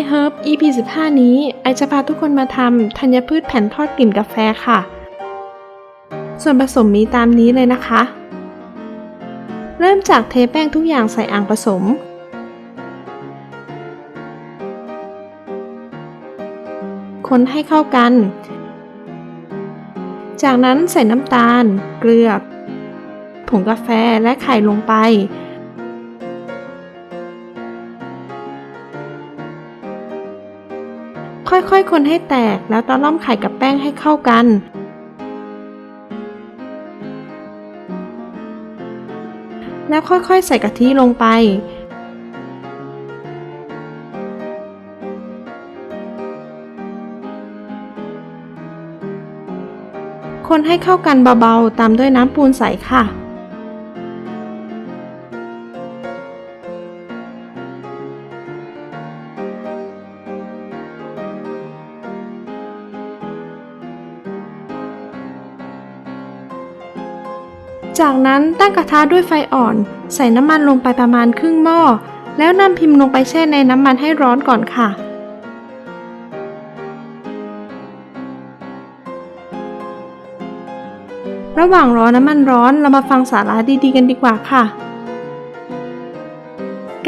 Hi Herb EP 15 นี้ ไอจะพาทุกคนมาทำธัญพืชแผ่นทอดกลิ่นกาแฟค่ะ ส่วนผสมมีตามนี้เลยนะคะ เริ่มจากเทแป้งทุกอย่างใส่อ่างผสม คนให้เข้ากัน จากนั้นใส่น้ำตาล เกลือ ผงกาแฟและไข่ลงไป ค่อยๆ คนให้แตกแล้วตะล่อมไข่กับแป้งให้เข้ากัน แล้วค่อยๆ ใส่กะทิลงไป คนให้เข้ากันเบาๆ ตามด้วยน้ำปูนใสค่ะ จากนั้นตั้งกระทะด้วยไฟอ่อน ใส่น้ำมันลงไปประมาณครึ่งหม้อ แล้วนำพิมพ์ลงไปแช่ในน้ำมันให้ร้อนก่อนค่ะ ระหว่างรอน้ำมันร้อนเรามาฟังสาระดีๆกันดีกว่าค่ะ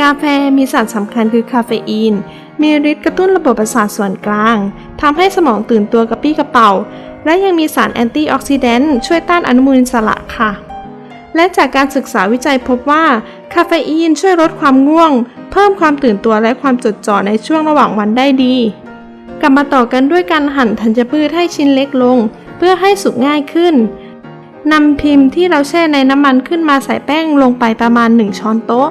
กาแฟมีสารสำคัญคือคาเฟอีน มีฤทธิ์กระตุ้นระบบประสาทส่วนกลางทำให้สมองตื่นตัวกระปี้กระเป๋าและยังมีสารแอนตี้ออกซิแดนต์ช่วยต้านอนุมูลอิสระค่ะ และจากการศึกษาวิจัยพบว่า คาเฟอีนช่วยลดความง่วง เพิ่มความตื่นตัวและความจดจ่อในช่วงระหว่างวันได้ดี กลับมาต่อกันด้วยการหั่นธัญพืชให้ชิ้นเล็กลง เพื่อให้สุกง่ายขึ้นนำพิมพ์ที่เราแช่ในน้ำมันขึ้นมาใส่แป้งลงไปประมาณ 1 ช้อนโต๊ะ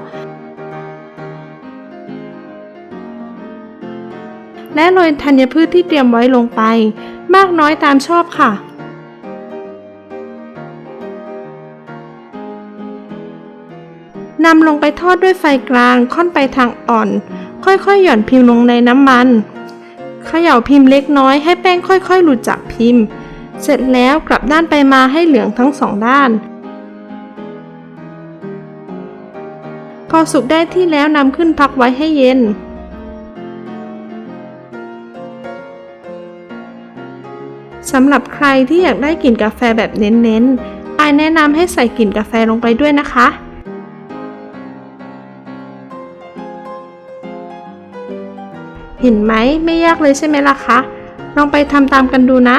และโรยธัญพืชที่เตรียมไว้ลงไป มากน้อยตามชอบค่ะ นำลงไปทอดด้วยไฟกลางค่อนไปทางอ่อน ค่อยๆ หย่อนพิมพ์ลงในน้ำมันเขย่าพิมพ์เล็กน้อยให้แป้งค่อยๆ หลุดจากพิมพ์ เสร็จแล้วกลับด้านไปมาให้เหลืองทั้งสองด้าน พอสุกได้ที่แล้วนำขึ้นพักไว้ให้เย็นสำหรับใครที่อยากได้กลิ่นกาแฟแบบเน้นๆ อายแนะนำให้ใส่กลิ่นกาแฟลงไปด้วยนะคะ เห็นไหมไม่ยากเลยใช่ไหมล่ะคะ ลองไปทำตามกันดูนะ